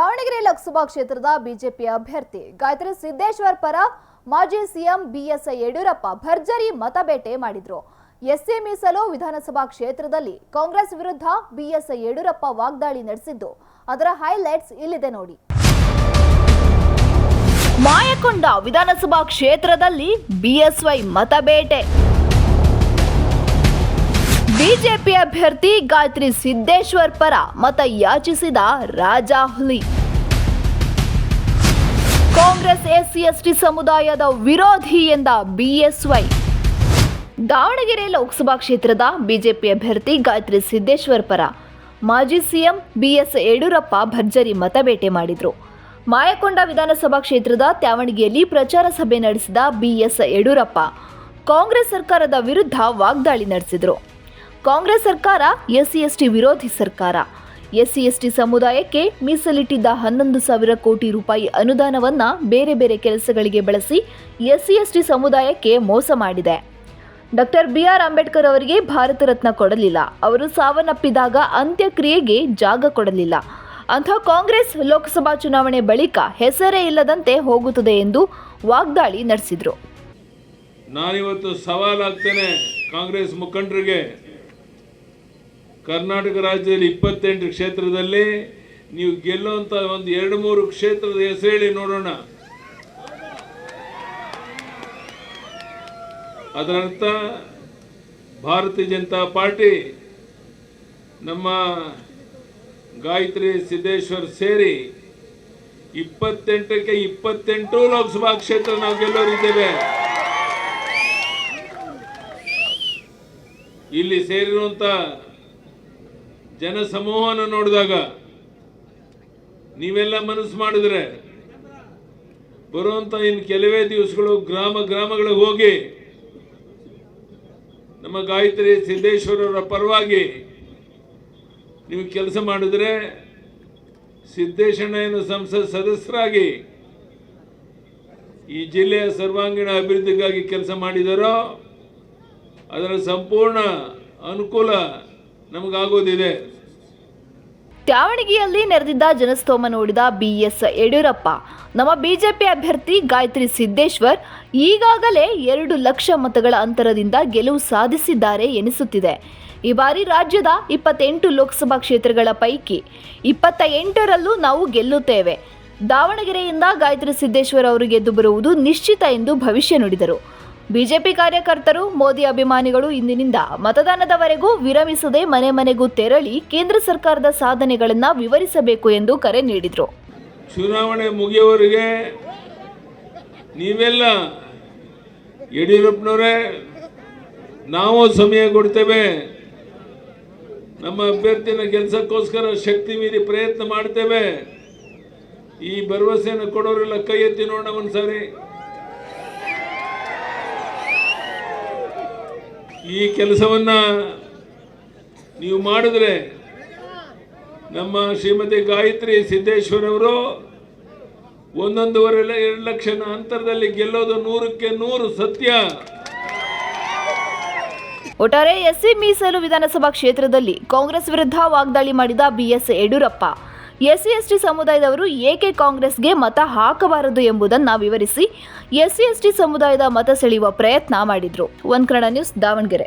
ದಾವಣಗೆರೆ ಲೋಕಸಭಾ ಕ್ಷೇತ್ರದ ಬಿಜೆಪಿ ಅಭ್ಯರ್ಥಿ ಗಾಯತ್ರಿ ಸಿದ್ದೇಶ್ವರ್ ಪರ ಮಾಜಿ ಸಿಎಂ ಬಿಎಸ್ ಯಡಿಯೂರಪ್ಪ ಭರ್ಜರಿ ಮತಬೇಟೆ ಮಾಡಿದ್ರು. ಎಸ್ಸಿ ಮೀಸಲು ವಿಧಾನಸಭಾ ಕ್ಷೇತ್ರದಲ್ಲಿ ಕಾಂಗ್ರೆಸ್ ವಿರುದ್ಧ ಬಿಎಸ್ ಯಡಿಯೂರಪ್ಪ ವಾಗ್ದಾಳಿ ನಡೆಸಿದ್ದು. ಅದರ ಹೈಲೈಟ್ಸ್ ಇಲ್ಲಿದೆ ನೋಡಿ. ಮಾಯಕೊಂಡ ವಿಧಾನಸಭಾ ಕ್ಷೇತ್ರದಲ್ಲಿ ಬಿಎಸ್ವೈ ಮತಬೇಟೆ. ಬಿಜೆಪಿ ಅಭ್ಯರ್ಥಿ ಗಾಯತ್ರಿ ಸಿದ್ದೇಶ್ವರ್ ಪರ ಮತ ಯಾಚಿಸಿದ ರಾಜಾ ಹುಲಿ. ಕಾಂಗ್ರೆಸ್ ಎಸ್ಸಿ ಎಸ್ಟಿ ಸಮುದಾಯದ ವಿರೋಧಿ ಎಂದ ಬಿಎಸ್ವೈ. ದಾವಣಗೆರೆ ಲೋಕಸಭಾ ಕ್ಷೇತ್ರದ ಬಿಜೆಪಿ ಅಭ್ಯರ್ಥಿ ಗಾಯತ್ರಿ ಸಿದ್ದೇಶ್ವರ್ ಪರ ಮಾಜಿ ಸಿಎಂ ಬಿಎಸ್ ಯಡಿಯೂರಪ್ಪ ಭರ್ಜರಿ ಮತಬೇಟೆ ಮಾಡಿದರು. ಮಾಯಕೊಂಡ ವಿಧಾನಸಭಾ ಕ್ಷೇತ್ರದ ತ್ಯಾವಣಿಗೆಯಲ್ಲಿ ಪ್ರಚಾರ ಸಭೆ ನಡೆಸಿದ ಬಿಎಸ್ ಯಡಿಯೂರಪ್ಪ. ಕಾಂಗ್ರೆಸ್ ಸರ್ಕಾರದ ವಿರುದ್ಧ ವಾಗ್ದಾಳಿ ನಡೆಸಿದ್ರು. ಕಾಂಗ್ರೆಸ್ ಸರ್ಕಾರ, ಎಸ್ಸಿ ಎಸ್ಟಿ ವಿರೋಧಿ ಸರ್ಕಾರ. ಎಸ್ಸಿ ಎಸ್ಟಿ ಸಮುದಾಯಕ್ಕೆ ಮೀಸಲಿಟ್ಟಿದ್ದ ಹನ್ನೊಂದು ಸಾವಿರ ಕೋಟಿ ರೂಪಾಯಿ ಅನುದಾನವನ್ನ ಬೇರೆ ಬೇರೆ ಕೆಲಸಗಳಿಗೆ ಬಳಸಿ ಎಸ್ಸಿ ಎಸ್ಟಿ ಸಮುದಾಯಕ್ಕೆ ಮೋಸ ಮಾಡಿದೆ. ಡಾಕ್ಟರ್ ಬಿ ಆರ್ ಅಂಬೇಡ್ಕರ್ ಅವರಿಗೆ ಭಾರತ ರತ್ನ ಕೊಡಲಿಲ್ಲ. ಅವರು ಸಾವನ್ನಪ್ಪಿದಾಗ ಅಂತ್ಯಕ್ರಿಯೆಗೆ ಜಾಗ ಕೊಡಲಿಲ್ಲ. ಅಂಥ ಕಾಂಗ್ರೆಸ್ ಲೋಕಸಭಾ ಚುನಾವಣೆ ಬಳಿಕ ಹೆಸರೇ ಇಲ್ಲದಂತೆ ಹೋಗುತ್ತದೆ ಎಂದು ವಾಗ್ದಾಳಿ ನಡೆಸಿದರು. ನಾನಿವತ್ತು ಸವಾಲಾಗ್ತೇನೆ ಕಾಂಗ್ರೆಸ್ ಮುಖಂಡರಿಗೆ. ಕರ್ನಾಟಕ ರಾಜ್ಯದಲ್ಲಿ ಇಪ್ಪತ್ತೆಂಟು ಕ್ಷೇತ್ರದಲ್ಲಿ ನೀವು ಗೆಲ್ಲುವಂಥ ಒಂದು ಎರಡು ಮೂರು ಕ್ಷೇತ್ರದ ಹೆಸರು ಹೇಳಿ ನೋಡೋಣ. ಅದರರ್ಥ ಭಾರತೀಯ ಜನತಾ ಪಾರ್ಟಿ ನಮ್ಮ ಗಾಯತ್ರಿ ಸಿದ್ದೇಶ್ವರ್ ಸೇರಿ ಇಪ್ಪತ್ತೆಂಟಕ್ಕೆ ಇಪ್ಪತ್ತೆಂಟು ಲೋಕಸಭಾ ಕ್ಷೇತ್ರ ನಾವು ಗೆಲ್ಲೋರಿದ್ದೇವೆ. ಇಲ್ಲಿ ಸೇರಿರುವಂತ ಜನಸಮೂಹನ ನೋಡಿದಾಗ ನೀವೆಲ್ಲ ಮನಸ್ಸು ಮಾಡಿದ್ರೆ ಬರುವಂತ ಇನ್ನು ಕೆಲವೇ ದಿವಸಗಳು ಗ್ರಾಮ ಗ್ರಾಮಗಳಿಗೆ ಹೋಗಿ ನಮ್ಮ ಗಾಯತ್ರಿ ಸಿದ್ದೇಶ್ವರರ ಪರವಾಗಿ ನೀವು ಕೆಲಸ ಮಾಡಿದ್ರೆ ಸಿದ್ದೇಶಣ್ಣಯ್ಯನ ಸಂಸದ ಸದಸ್ಯರಾಗಿ ಈ ಜಿಲ್ಲೆಯ ಸರ್ವಾಂಗೀಣ ಅಭಿವೃದ್ಧಿಗಾಗಿ ಕೆಲಸ ಮಾಡಿದರೋ ಅದರ ಸಂಪೂರ್ಣ ಅನುಕೂಲ ನಮಗಾಗೋದಿದೆ. ತ್ಯಾವಣಗಿಯಲ್ಲಿ ನೆರೆದಿದ್ದ ಜನಸ್ತೋಮ ನೋಡಿದ ಬಿಎಸ್ ಯಡಿಯೂರಪ್ಪ. ನಮ್ಮ ಬಿಜೆಪಿ ಅಭ್ಯರ್ಥಿ ಗಾಯತ್ರಿ ಸಿದ್ದೇಶ್ವರ್ ಈಗಾಗಲೇ ಎರಡು ಲಕ್ಷ ಮತಗಳ ಅಂತರದಿಂದ ಗೆಲುವು ಸಾಧಿಸಿದ್ದಾರೆ ಎನಿಸುತ್ತಿದೆ. ಈ ಬಾರಿ ರಾಜ್ಯದ ಇಪ್ಪತ್ತೆಂಟು ಲೋಕಸಭಾ ಕ್ಷೇತ್ರಗಳ ಪೈಕಿ ಇಪ್ಪತ್ತ ಎಂಟರಲ್ಲೂ ನಾವು ಗೆಲ್ಲುತ್ತೇವೆ. ದಾವಣಗೆರೆಯಿಂದ ಗಾಯತ್ರಿ ಸಿದ್ದೇಶ್ವರ್ ಅವರು ಗೆದ್ದು ಬರುವುದು ನಿಶ್ಚಿತ ಎಂದು ಭವಿಷ್ಯ ನುಡಿದರು. ಬಿಜೆಪಿ ಕಾರ್ಯಕರ್ತರು, ಮೋದಿ ಅಭಿಮಾನಿಗಳು ಇಂದಿನಿಂದ ಮತದಾನದವರೆಗೂ ವಿರಮಿಸದೆ ಮನೆ ಮನೆಗೂ ತೆರಳಿ ಕೇಂದ್ರ ಸರ್ಕಾರದ ಸಾಧನೆಗಳನ್ನು ವಿವರಿಸಬೇಕು ಎಂದು ಕರೆ ನೀಡಿದರು. ಚುನಾವಣೆ ಮುಗಿಯುವವರಿಗೆ ನೀವೆಲ್ಲ ಯಡಿಯೂರಪ್ಪನವರೇ, ನಾವು ಸಮಯ ಕೊಡ್ತೇವೆ. ನಮ್ಮ ಅಭ್ಯರ್ಥಿನ ಕೆಲಸಕ್ಕೋಸ್ಕರ ಶಕ್ತಿ ಮೀರಿ ಪ್ರಯತ್ನ ಮಾಡ್ತೇವೆ. ಈ ಭರವಸೆಯನ್ನು ಕೊಡೋರೆಲ್ಲ ಕೈ ಎತ್ತಿ ನೋಡೋಣ ಒಂದ್ಸಾರಿ. ಈ ಕೆಲಸವನ್ನ ನೀವು ಮಾಡಿದ್ರೆ ನಮ್ಮ ಶ್ರೀಮತಿ ಗಾಯತ್ರಿ ಸಿದ್ದೇಶ್ವರವರು ಒಂದೊಂದೂವರೆ ಎರಡು ಲಕ್ಷ ಅಂತರದಲ್ಲಿ ಗೆಲ್ಲೋದು ನೂರಕ್ಕೆ ನೂರು ಸತ್ಯ. ಒಟ್ಟಾರೆ ಎಸ್ಸಿ ಮೀಸಲು ವಿಧಾನಸಭಾ ಕ್ಷೇತ್ರದಲ್ಲಿ ಕಾಂಗ್ರೆಸ್ ವಿರುದ್ಧ ವಾಗ್ದಾಳಿ ಮಾಡಿದ ಬಿಎಸ್ ಯಡಿಯೂರಪ್ಪ. ಎಸ್ಸಿ ಎಸ್ಟಿ ಸಮುದಾಯದವರು ಏಕೆ ಕಾಂಗ್ರೆಸ್ಗೆ ಮತ ಹಾಕಬಾರದು ಎಂಬುದನ್ನು ವಿವರಿಸಿ ಎಸ್ಸಿ ಎಸ್ಟಿ ಸಮುದಾಯದ ಮತ ಸೆಳೆಯುವ ಪ್ರಯತ್ನ ಮಾಡಿದರು. One Kannada news Davanagere.